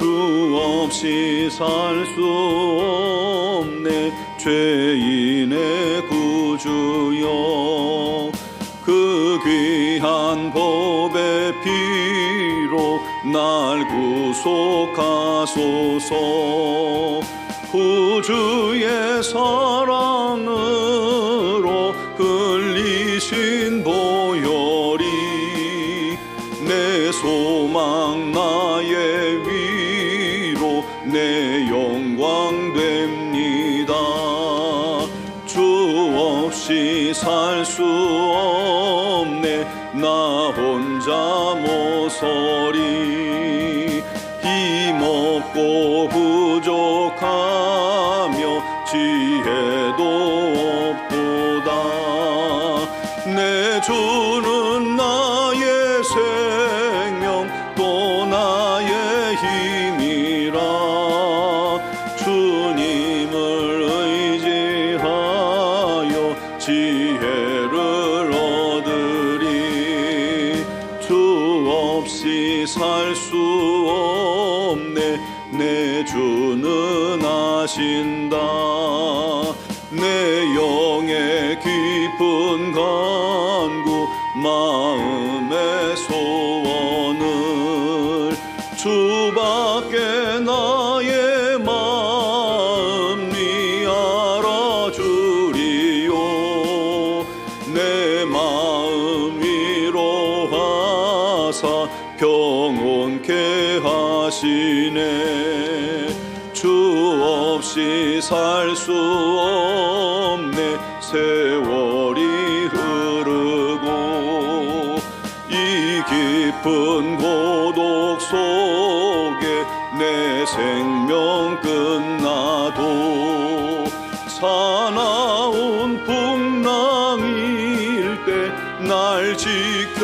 주 없이 살 수 없네. 죄인의 구주여 그 귀한 법의 피로 날 구속하소서. 구주의 사랑 모서리 힘없고 부족하며 지혜도 없도다. 내 주는 나의 생 마음 깊은 고독 속에 내 생명 끝나도 사나운 풍랑일 때 날 지켜주시니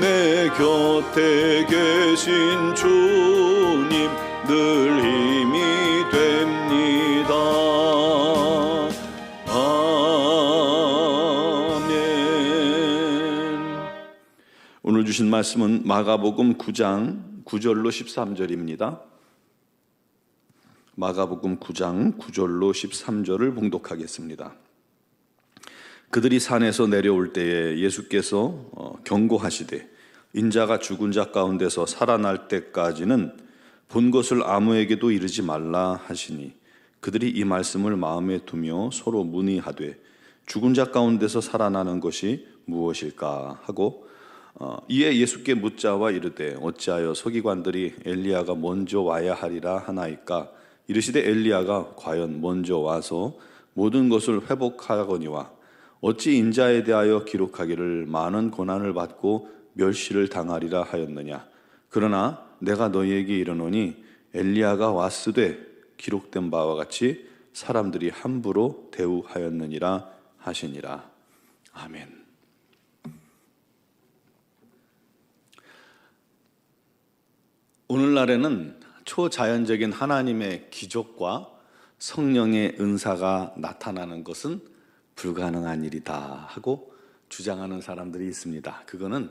내 곁에 계신 주 오늘 주신 말씀은 마가복음 9장 9절로 13절입니다. 마가복음 9장 9절로 13절을 봉독하겠습니다. 그들이 산에서 내려올 때에 예수께서 어, 경고하시되 인자가 죽은 자 가운데서 살아날 때까지는 본 것을 아무에게도 이르지 말라 하시니 그들이 이 말씀을 마음에 두며 서로 문의하되 죽은 자 가운데서 살아나는 것이 무엇일까 하고 어, 이에 예수께 묻자와 이르되 어찌하여 서기관들이 엘리야가 먼저 와야 하리라 하나이까? 이르시되 엘리야가 과연 먼저 와서 모든 것을 회복하거니와 어찌 인자에 대하여 기록하기를 많은 고난을 받고 멸시를 당하리라 하였느냐? 그러나 내가 너희에게 이르노니 엘리야가 왔으되 기록된 바와 같이 사람들이 함부로 대우하였느니라 하시니라. 아멘. 오늘날에는 초자연적인 하나님의 기적과 성령의 은사가 나타나는 것은 불가능한 일이다 하고 주장하는 사람들이 있습니다. 그거는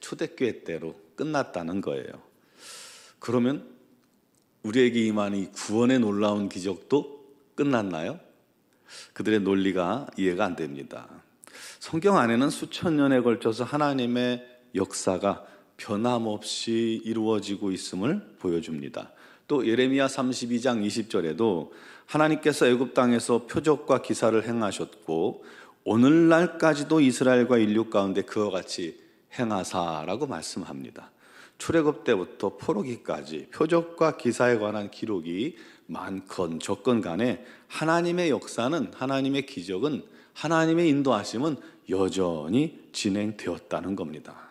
초대교회 때로 끝났다는 거예요. 그러면 우리에게 임한 이 구원의 놀라운 기적도 끝났나요? 그들의 논리가 이해가 안 됩니다. 성경 안에는 수천 년에 걸쳐서 하나님의 역사가 변함없이 이루어지고 있음을 보여줍니다. 또 예레미야 32장 20절에도 하나님께서 애굽 땅에서 표적과 기사를 행하셨고 오늘날까지도 이스라엘과 인류 가운데 그와 같이 행하사라고 말씀합니다. 출애굽 때부터 포로기까지 표적과 기사에 관한 기록이 많건 적건 간에 하나님의 역사는 하나님의 기적은 하나님의 인도하심은 여전히 진행되었다는 겁니다.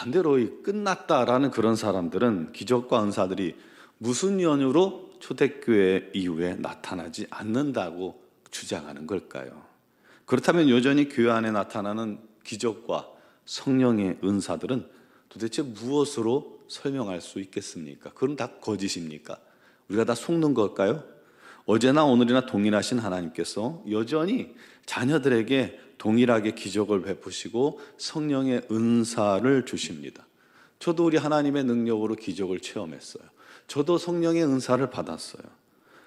반대로 이 끝났다라는 그런 사람들은 기적과 은사들이 무슨 연유로 초대교회 이후에 나타나지 않는다고 주장하는 걸까요? 그렇다면 여전히 교회 안에 나타나는 기적과 성령의 은사들은 도대체 무엇으로 설명할 수 있겠습니까? 그건 다 거짓입니까? 우리가 다 속는 걸까요? 어제나 오늘이나 동일하신 하나님께서 여전히 자녀들에게 동일하게 기적을 베푸시고 성령의 은사를 주십니다. 저도 우리 하나님의 능력으로 기적을 체험했어요. 저도 성령의 은사를 받았어요.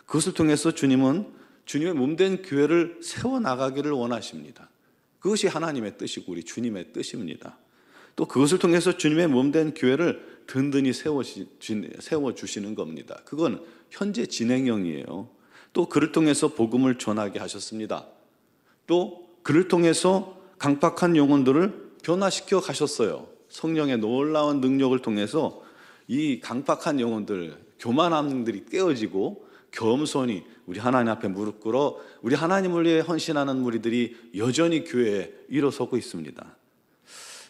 그것을 통해서 주님은 주님의 몸된 교회를 세워 나가기를 원하십니다. 그것이 하나님의 뜻이고 우리 주님의 뜻입니다. 또 그것을 통해서 주님의 몸된 교회를 든든히 세워 주시는 겁니다. 그건 현재 진행형이에요. 또 그를 통해서 복음을 전하게 하셨습니다. 또 그를 통해서 강팍한 영혼들을 변화시켜 가셨어요. 성령의 놀라운 능력을 통해서 이 강팍한 영혼들, 교만함들이 깨어지고 겸손히 우리 하나님 앞에 무릎 꿇어 우리 하나님을 위해 헌신하는 무리들이 여전히 교회에 일어서고 있습니다.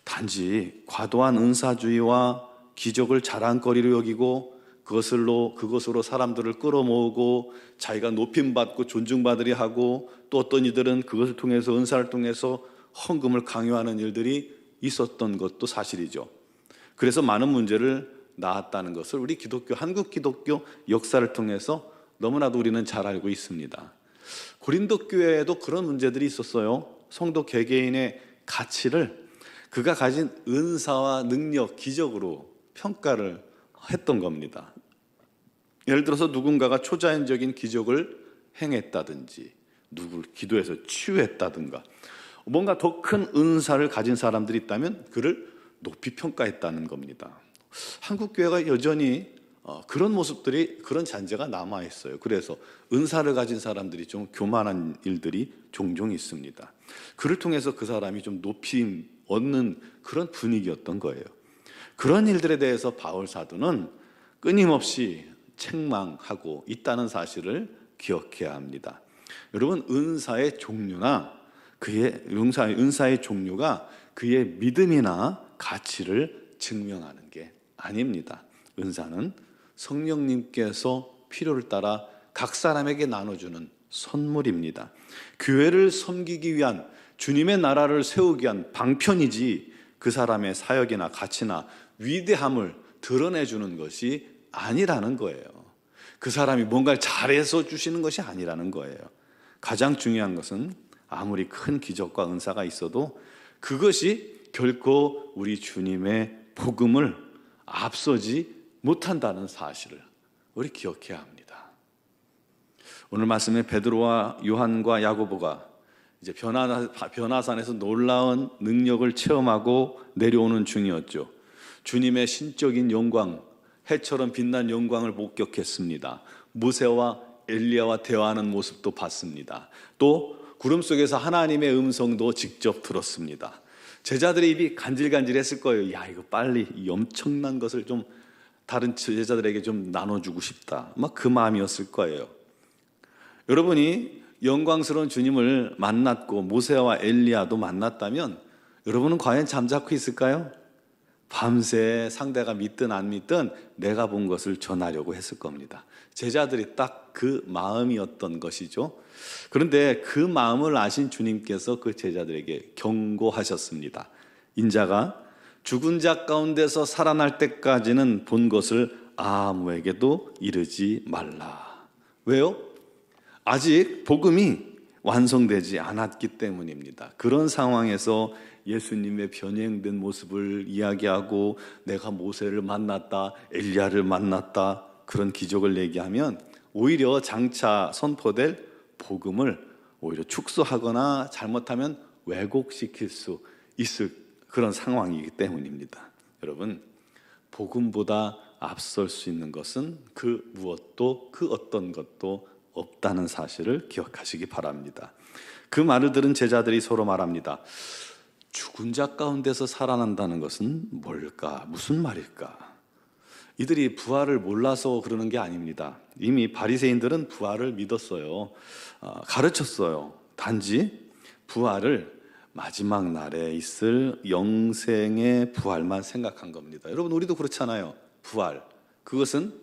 단지 과도한 은사주의와 기적을 자랑거리로 여기고 그것으로 그것으로 사람들을 끌어모으고 자기가 높임 받고 존중받으려 하고 또 어떤 이들은 그것을 통해서 은사를 통해서 헌금을 강요하는 일들이 있었던 것도 사실이죠. 그래서 많은 문제를 낳았다는 것을 우리 기독교 한국 기독교 역사를 통해서 너무나도 우리는 잘 알고 있습니다. 고린도 교회에도 그런 문제들이 있었어요. 성도 개개인의 가치를 그가 가진 은사와 능력, 기적으로 평가를 했던 겁니다. 예를 들어서 누군가가 초자연적인 기적을 행했다든지 누구를 기도해서 치유했다든가 뭔가 더 큰 은사를 가진 사람들이 있다면 그를 높이 평가했다는 겁니다. 한국 교회가 여전히 어, 그런 모습들이 그런 잔재가 남아 있어요. 그래서 은사를 가진 사람들이 좀 교만한 일들이 종종 있습니다. 그를 통해서 그 사람이 좀 높임 얻는 그런 분위기였던 거예요. 그런 일들에 대해서 바울 사도는 끊임없이 책망하고 있다는 사실을 기억해야 합니다. 여러분 은사의 종류나 그의 은사의, 은사의 종류가 그의 믿음이나 가치를 증명하는 게 아닙니다. 은사는 성령님께서 필요를 따라 각 사람에게 나눠주는 선물입니다. 교회를 섬기기 위한 주님의 나라를 세우기 위한 방편이지 그 사람의 사역이나 가치나 위대함을 드러내주는 것이 아니라는 거예요. 그 사람이 뭔가를 잘해서 주시는 것이 아니라는 거예요. 가장 중요한 것은 아무리 큰 기적과 은사가 있어도 그것이 결코 우리 주님의 복음을 앞서지 못한다는 사실을 우리 기억해야 합니다. 오늘 말씀에 베드로와 요한과 야고보가 이제 변화, 변화산에서 놀라운 능력을 체험하고 내려오는 중이었죠. 주님의 신적인 영광, 해처럼 빛난 영광을 목격했습니다. 모세와 엘리야와 대화하는 모습도 봤습니다. 또 구름 속에서 하나님의 음성도 직접 들었습니다. 제자들의 입이 간질간질했을 거예요. 야, 이거 빨리 이 엄청난 것을 좀 다른 제자들에게 좀 나눠주고 싶다. 막 그 마음이었을 거예요. 여러분이 영광스러운 주님을 만났고 모세와 엘리야도 만났다면 여러분은 과연 잠자코 있을까요? 밤새 상대가 믿든 안 믿든 내가 본 것을 전하려고 했을 겁니다. 제자들이 딱 그 마음이었던 것이죠. 그런데 그 마음을 아신 주님께서 그 제자들에게 경고하셨습니다. 인자가 죽은 자 가운데서 살아날 때까지는 본 것을 아무에게도 이르지 말라. 왜요? 아직 복음이 완성되지 않았기 때문입니다. 그런 상황에서 예수님의 변형된 모습을 이야기하고 내가 모세를 만났다, 엘리야를 만났다 그런 기적을 얘기하면 오히려 장차 선포될 복음을 오히려 축소하거나 잘못하면 왜곡시킬 수 있을 그런 상황이기 때문입니다. 여러분, 복음보다 앞설 수 있는 것은 그 무엇도 그 어떤 것도 없다는 사실을 기억하시기 바랍니다. 그 말을 들은 제자들이 서로 말합니다. 죽은 자 가운데서 살아난다는 것은 뭘까? 무슨 말일까? 이들이 부활을 몰라서 그러는 게 아닙니다. 이미 바리새인들은 부활을 믿었어요. 어, 가르쳤어요. 단지 부활을 마지막 날에 있을 영생의 부활만 생각한 겁니다. 여러분 우리도 그렇잖아요. 부활. 그것은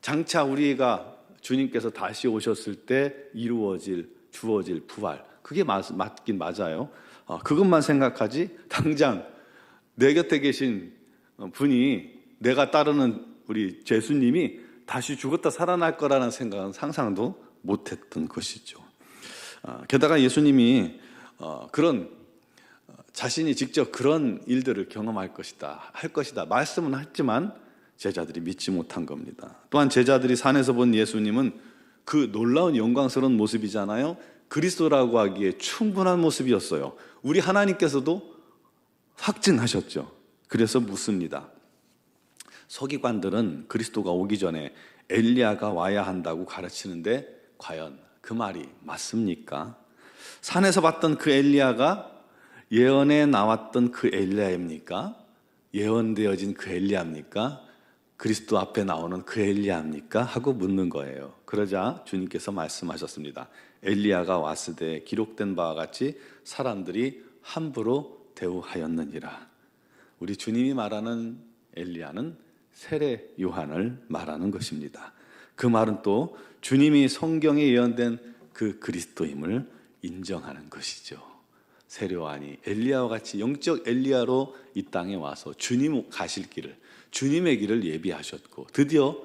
장차 우리가 주님께서 다시 오셨을 때 이루어질 주어질 부활. 그게 맞, 맞긴 맞아요. 어, 그것만 생각하지 당장 내 곁에 계신 분이 내가 따르는 우리 제수님이 다시 죽었다 살아날 거라는 생각은 상상도 못했던 것이죠. 어, 게다가 예수님이 어, 그런 어, 자신이 직접 그런 일들을 경험할 것이다, 할 것이다 말씀은 했지만 제자들이 믿지 못한 겁니다. 또한 제자들이 산에서 본 예수님은 그 놀라운 영광스러운 모습이잖아요. 그리스도라고 하기에 충분한 모습이었어요. 우리 하나님께서도 확증하셨죠. 그래서 묻습니다. 서기관들은 그리스도가 오기 전에 엘리야가 와야 한다고 가르치는데 과연 그 말이 맞습니까? 산에서 봤던 그 엘리야가 예언에 나왔던 그 엘리야입니까? 예언되어진 그 엘리야입니까? 그리스도 앞에 나오는 그 엘리야입니까? 하고 묻는 거예요. 그러자 주님께서 말씀하셨습니다. 엘리야가 때 기록된 바와 같이 사람들이 함부로 대우하였느니라. 우리 주님이 말하는 엘리야는 세례 요한을 말하는 것입니다. 그 말은 또 주님이 성경에 예언된 그 그리스도임을 인정하는 것이죠. 세례 요한이 엘리야와 같이 영적 엘리야로 이 땅에 와서 주님 가실 길을 주님의 길을 예비하셨고 드디어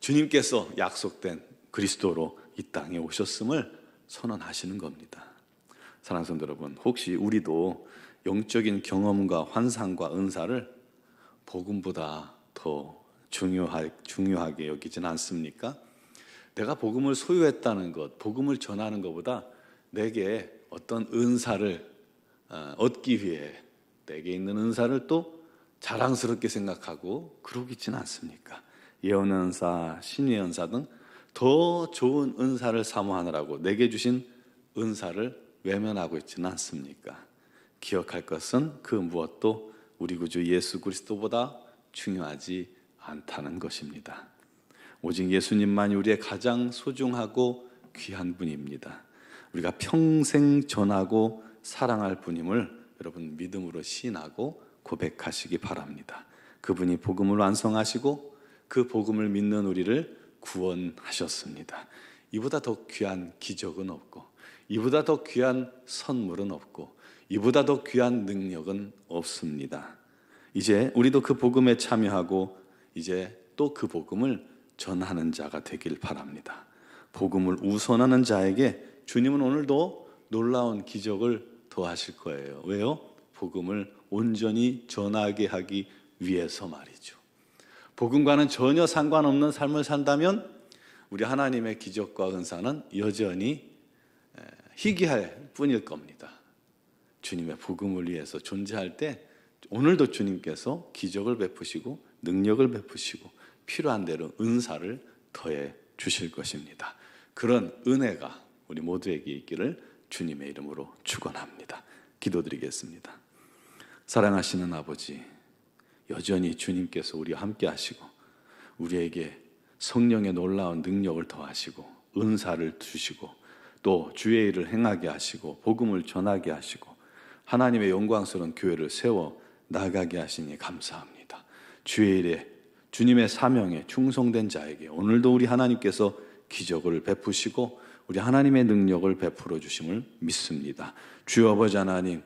주님께서 약속된 그리스도로 이 땅에 오셨음을 선언하시는 겁니다. 사랑하는 성도 여러분, 혹시 우리도 영적인 경험과 환상과 은사를 복음보다 더 중요하, 중요하게 여기진 않습니까? 내가 복음을 소유했다는 것, 복음을 전하는 것보다 내게 어떤 은사를 어, 얻기 위해 내게 있는 은사를 또 자랑스럽게 생각하고 그러고 있지는 않습니까? 예언 은사, 신의 은사 등 더 좋은 은사를 사모하느라고 내게 주신 은사를 외면하고 있지는 않습니까? 기억할 것은 그 무엇도 우리 구주 예수 그리스도보다 중요하지 않다는 것입니다. 오직 예수님만이 우리의 가장 소중하고 귀한 분입니다. 우리가 평생 전하고 사랑할 분임을 여러분 믿음으로 신하고 고백하시기 바랍니다. 그분이 복음을 완성하시고 그 복음을 믿는 우리를 구원하셨습니다. 이보다 더 귀한 기적은 없고 이보다 더 귀한 선물은 없고 이보다 더 귀한 능력은 없습니다. 이제 우리도 그 복음에 참여하고 이제 또 그 복음을 전하는 자가 되길 바랍니다. 복음을 우선하는 자에게 주님은 오늘도 놀라운 기적을 더하실 거예요. 왜요? 복음을 온전히 전하게 하기 위해서 말이죠. 복음과는 전혀 상관없는 삶을 산다면 우리 하나님의 기적과 은사는 여전히 희귀할 뿐일 겁니다. 주님의 복음을 위해서 존재할 때 오늘도 주님께서 기적을 베푸시고 능력을 베푸시고 필요한 대로 은사를 더해 주실 것입니다. 그런 은혜가 우리 모두에게 있기를 주님의 이름으로 축원합니다. 기도드리겠습니다. 사랑하시는 아버지, 여전히 주님께서 우리와 함께 하시고 우리에게 성령의 놀라운 능력을 더하시고 은사를 주시고 또 주의 일을 행하게 하시고 복음을 전하게 하시고 하나님의 영광스러운 교회를 세워 나가게 하시니 감사합니다. 주의 일에 주님의 사명에 충성된 자에게 오늘도 우리 하나님께서 기적을 베푸시고 우리 하나님의 능력을 베풀어 주심을 믿습니다. 주여 아버지 하나님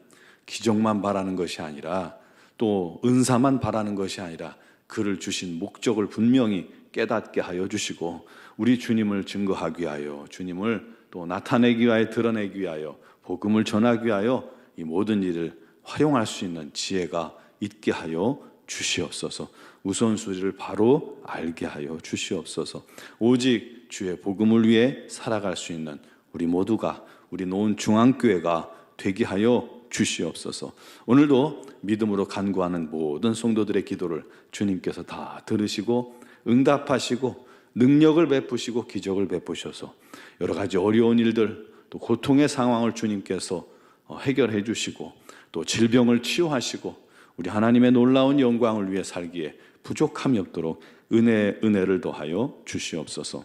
기적만 바라는 것이 아니라 또 은사만 바라는 것이 아니라 그를 주신 목적을 분명히 깨닫게 하여 주시고 우리 주님을 증거하기 위하여 주님을 또 나타내기 위하여 드러내기 위하여 복음을 전하기 위하여 이 모든 일을 활용할 수 있는 지혜가 있게 하여 주시옵소서. 우선순위를 바로 알게 하여 주시옵소서. 오직 주의 복음을 위해 살아갈 수 있는 우리 모두가 우리 노은 중앙교회가 되게 하여 주시옵소서. 오늘도 믿음으로 간구하는 모든 성도들의 기도를 주님께서 다 들으시고 응답하시고 능력을 베푸시고 기적을 베푸셔서 여러 가지 어려운 일들 또 고통의 상황을 주님께서 어, 해결해 주시고 또 질병을 치유하시고 우리 하나님의 놀라운 영광을 위해 살기에 부족함이 없도록 은혜 은혜를 더하여 주시옵소서.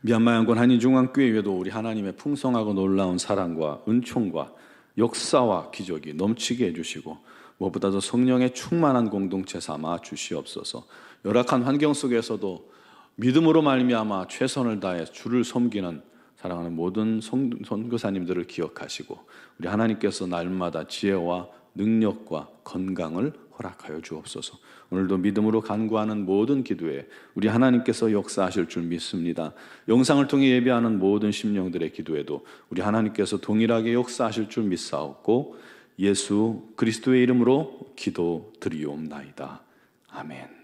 미얀마 양권 한인중앙교회 외에도 우리 하나님의 풍성하고 놀라운 사랑과 은총과 역사와 기적이 넘치게 해주시고 무엇보다도 성령의 충만한 공동체 삼아 주시옵소서. 열악한 환경 속에서도 믿음으로 말미암아 최선을 다해 주를 섬기는 사랑하는 모든 성- 선교사님들을 기억하시고 우리 하나님께서 날마다 지혜와 능력과 건강을 허락하여 주옵소서. 오늘도 믿음으로 간구하는 모든 기도에 우리 하나님께서 역사하실 줄 믿습니다. 영상을 통해 예배하는 모든 심령들의 기도에도 우리 하나님께서 동일하게 역사하실 줄 믿사옵고 예수 그리스도의 이름으로 기도 드리옵나이다. 아멘.